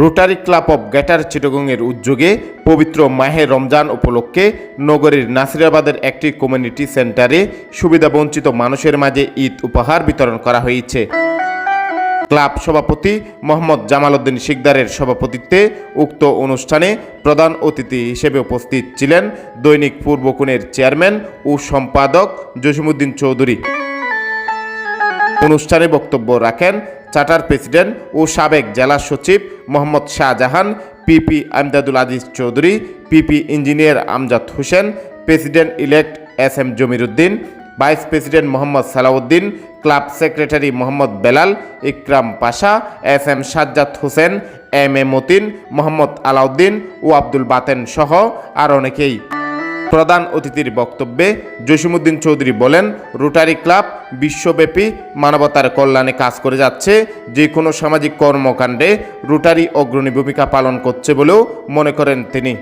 Rotary club of greater চিটগংয়ের উদ্যোগে পবিত্র মাহে রমজান উপলক্ষে নগরীর নাসিরাবাদের একটি কমিউনিটি সেন্টারে সুবিধাবঞ্চিত মানুষের মাঝে ঈদ উপহার বিতরণ করা হয়েছে। ক্লাব সভাপতি মোহাম্মদ জামাল উদ্দিন শিকদারের সভাপতিত্বে উক্ত অনুষ্ঠানে প্রধান অতিথি হিসেবে উপস্থিত ছিলেন দৈনিক পূর্বকুণের চেয়ারম্যান ও সম্পাদক জসিমুদ্দিন চৌধুরী। অনুষ্ঠানে বক্তব্য রাখেন চার্টার প্রেসিডেন্ট ও সাবেক জেলা সচিব Mohammad Shahjahan, PP Amdadul Aziz Chowdhury, PP engineer Amjad Hossain, president elect S M Jamiruddin, vice president Mohammad Salauddin, club secretary Mohammad Belal, Ikram Pasha, S M Sajjad Hossain, M A Matin, Mohammad Alauddin ও আব্দুল বাতেন সহ আর অনেকেই। প্রধান অতিথির বক্তব্যে জসিমুদ্দিন চৌধুরী বলেন, rotary club বিশ্বব্যাপী মানবতার কল্যাণে কাজ করে যাচ্ছে যে কোনো সামাজিক কর্মকাণ্ডে রোটারি অগ্রণী ভূমিকা পালন করছে বলেও মনে করেন তিনি।